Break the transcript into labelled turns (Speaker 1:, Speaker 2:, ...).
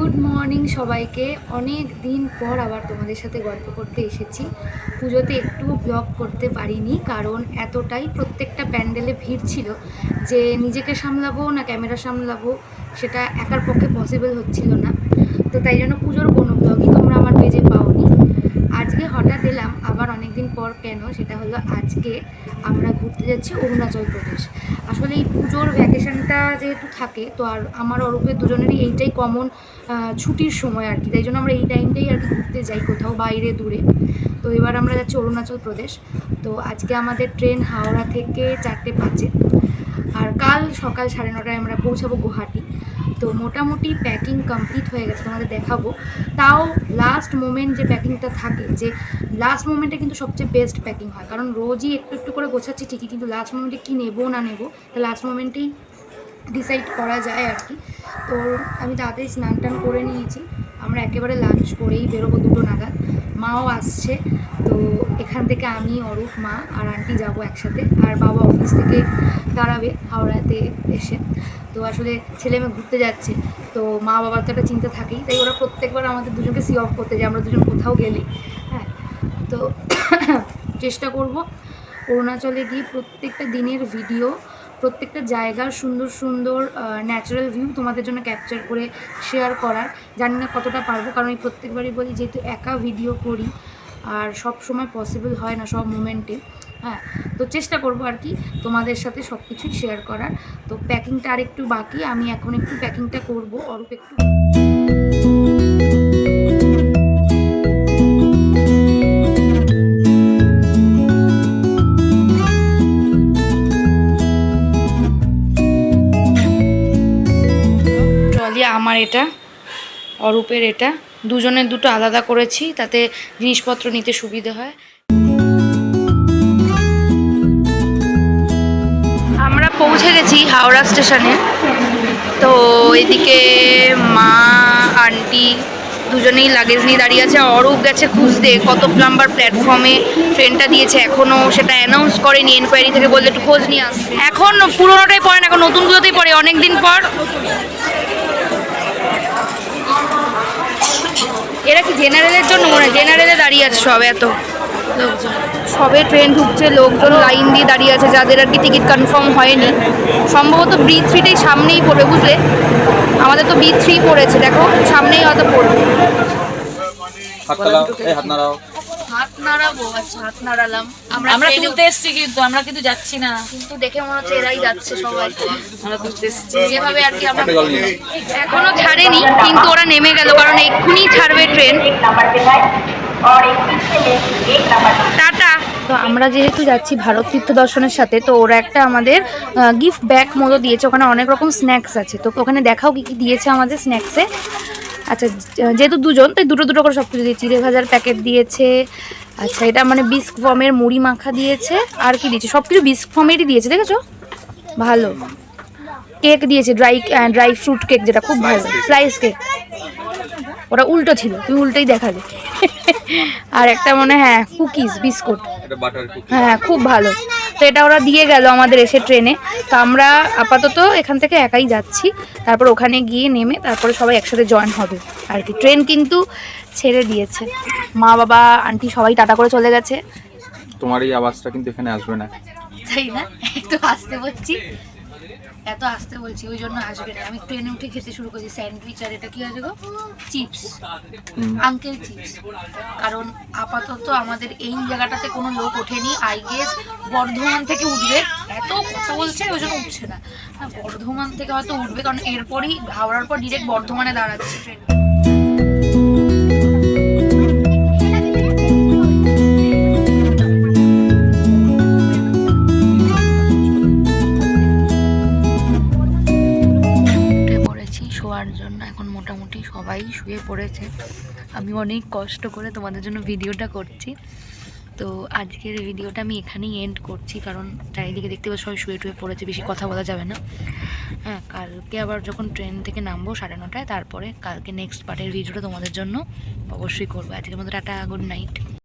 Speaker 1: Good morning সবাইকে। অনেক দিন পর আবার তোমাদের সাথে গল্প করতে এসেছি। পুজোতে একটু ব্লগ করতে পারিনি, কারণ এতটাই প্রত্যেকটা প্যান্ডেলে ভিড় ছিল যে নিজেকে সামলাবো না ক্যামেরা সামলাবো, সেটা একার পক্ষে পসিবল হচ্ছিল না। তো তাই জন্য পুজোর কোনো ব্লগই তোমরা আমার পেজে পাওনি। আজকে হঠাৎ এলাম, আবার অনেক দিন পর কেন? সেটা হলো আজকে আমরা ঘুরতে যাচ্ছি অরুণাচল প্রদেশ। আসলে এই পুজোর ভ্যাকেশনটা যেহেতু থাকে, তো আর আমার অরূপের দুজনেরই এইটাই কমন ছুটির সময় আর কি। তাই জন্য আমরা এই টাইমটাই আর কি ঘুরতে যাই কোথাও বাইরে, দূরে। তো এবার আমরা যাচ্ছি অরুণাচল প্রদেশ। তো আজকে আমাদের ট্রেন হাওড়া থেকে চারটে পাঁচে আর কাল সকাল সাড়ে নটায় আমরা পৌঁছাবো গুয়াহাটি। তো মোটামুটি প্যাকিং কমপ্লিট হয়ে গেছে, তোমাদের দেখাবো। তাও লাস্ট মোমেন্ট যে প্যাকিংটা থাকে, যে লাস্ট মোমেন্টে কিন্তু সবচেয়ে বেস্ট প্যাকিং হয়। কারণ রোজই একটু একটু করে গোছাচ্ছি ঠিকই, কিন্তু লাস্ট মোমেন্টে কী নেব না নেব লাস্ট মোমেন্টেই ডিসাইড করা যায় আর কি। তো আমি তাড়াতাড়ি স্নান টান করে নিয়েছি। আমরা একেবারে লাঞ্চ করেই বেরোবো দুটো নাগাদ। মাও আসছে, তো এখান থেকে আমি, অরূপ, মা আর আন্টি যাব একসাথে। আর বাবা অফিস থেকে দাঁড়াবে হাওড়াতে এসে। তো আসলে ছেলে মেয়ে ঘুরতে যাচ্ছে, তো মা বাবার তো একটা চিন্তা থাকেই। তাই ওরা প্রত্যেকবার আমাদের দুজনকে সি অফ করতে যায়, আমরা দুজন কোথাও গেলে হ্যাঁ তো চেষ্টা করব অরুণাচলে গিয়ে প্রত্যেকটা দিনের ভিডিও প্রত্যেকটা জায়গার সুন্দর সুন্দর ন্যাচারাল ভিউ তোমাদের জন্য ক্যাপচার করে শেয়ার করার। জানি না কতটা পারব, কারণ আমি প্রত্যেকবারই বলি যেহেতু একা ভিডিও করি, আর সব সময় পসিবল হয় না সব মোমেন্টে হ্যাঁ তো চেষ্টা করব আর কি তোমাদের সাথে সব কিছুই শেয়ার করার। তো প্যাকিংটা আর একটু বাকি, আমি এখন একটু প্যাকিংটা করব, অরূপ একটু আমার এটা অরূপের এটা। দুজনের দুটো আলাদা করেছি তাতে জিনিসপত্র নিতে সুবিধা হয়। আমরা পৌঁছে গেছি হাওড়া স্টেশনে। তো এদিকে মা আন্টি দুজনেই লাগেজ নিয়ে দাঁড়িয়ে আছে। অরূপ গেছে খুঁজতে কত নাম্বার প্ল্যাটফর্মে ট্রেনটা দিয়েছে। এখনও সেটা অ্যানাউন্স করেনি এনকোয়ারি থেকে বললে একটু খোঁজ নিয়ে আসবে। এখন পুরোনোটাই পড়ে না এখন নতুনগুলোতেই পড়ে। অনেক দিন পর এরা কি জেনারেলের জন্য মনে হয়? জেনারেলে দাঁড়িয়ে আছে সব এত। সবে ট্রেন ঢুকছে, লোকজন লাইন দিয়ে দাঁড়িয়ে আছে, যাদের আর কি টিকিট কনফার্ম হয়নি। সম্ভবত বি থ্রিটাই সামনেই পড়বে, বুঝলে? আমাদের তো বি থ্রি পড়েছে, দেখো, সামনেই হয়তো পড়বে।
Speaker 2: হাত
Speaker 1: নাড়াবো আচ্ছা হাত নাড়ালাম। আমরা
Speaker 3: আমরা তুলতে এসছি কিন্তু আমরা কিন্তু যাচ্ছি না।
Speaker 1: কিন্তু দেখে মনে হচ্ছে এরাই যাচ্ছে সবাই।
Speaker 3: আমরা তুলতে এসছি।
Speaker 1: যেভাবে আর কি আমরা। এখনও ছাড়েনি কিন্তু ওরা নেমে গেল কারণ এক্ষুনি ছাড়বে ট্রেন। টাটা। তো আমরা যেহেতু যাচ্ছি ভারত তীর্থ দর্শনের সাথে তো ওরা একটা আমাদের গিফট ব্যাগ মতো দিয়েছে। ওখানে অনেক রকম স্ন্যাক্স আছে। তো ওখানে দেখাও কি কি দিয়েছে আমাদের স্ন্যাক্সে আচ্ছা যেহেতু দুজন তাই দুটো দুটো করে সব কিছু দিয়েছে। চিড়ে ভাজার প্যাকেট দিয়েছে আচ্ছা এটা মানে বিস্ক ফর্মের মুড়ি মাখা দিয়েছে আর কি দিয়েছে? সব কিছু বিস্ক ফর্মেরই দিয়েছে দেখেছ? ভালো। কেক দিয়েছে ড্রাই ড্রাই ফ্রুট কেক যেটা খুব ভালো। স্লাইস কেক ওটা উল্টো ছিল তুই উল্টোই দেখালে। আর একটা মনে হ্যাঁ কুকিজ বিস্কুট হ্যাঁ খুব ভালো। তো এটা ওরা দিয়ে গেল আমাদের এসে ট্রেনে তো আমরা আপাতত এখান থেকে একাই যাচ্ছি। তারপর ওখানে গিয়ে নেমে তারপরে সবাই একসাথে জয়েন হবে। আর কি ট্রেন কিন্তু ছেড়ে দিয়েছে। মা বাবা আন্টি সবাই টাটা করে চলে গেছে।
Speaker 2: তোমার এই আওয়াজটা কিন্তু এখানে আসবে না।
Speaker 1: তাই না? একটু আসতে বলছি। এত আসতে বলছি ওই জন্য আসবে না। আমি ট্রেনে উঠে খেতে শুরু করছি স্যান্ডউইচ আর এটা কি আছে গো? চিপস। Uncle chips. কারণ আপাতত আমাদের এই জায়গাটাতে কোনো লোক ওঠেনি আই গেস বর্ধমান থেকে উঠবে। এত কথা বলছে ওই জন্য উঠছে না। হ্যাঁ, বর্ধমান থেকে হয়তো উঠবে কারণ এরপরই হাওড়ার পর ডিরেক্ট বর্ধমানে দাঁড়াচ্ছে ট্রেন পড়েছে। আমি অনেক কষ্ট করে তোমাদের জন্য ভিডিওটা করছি। তো আজকের ভিডিওটা আমি এখানেই এন্ড করছি, কারণ চারিদিকে দেখতে পাচ্ছি সবাই শুয়ে টুয়ে পড়েছে, বেশি কথা বলা যাবে না। হ্যাঁ কালকে আবার যখন ট্রেন থেকে নামবো সাড়ে নটায়, তারপরে কালকে নেক্সট পার্টের ভিডিওটা তোমাদের জন্য অবশ্যই করব। আজকের মতো টাটা গুড নাইট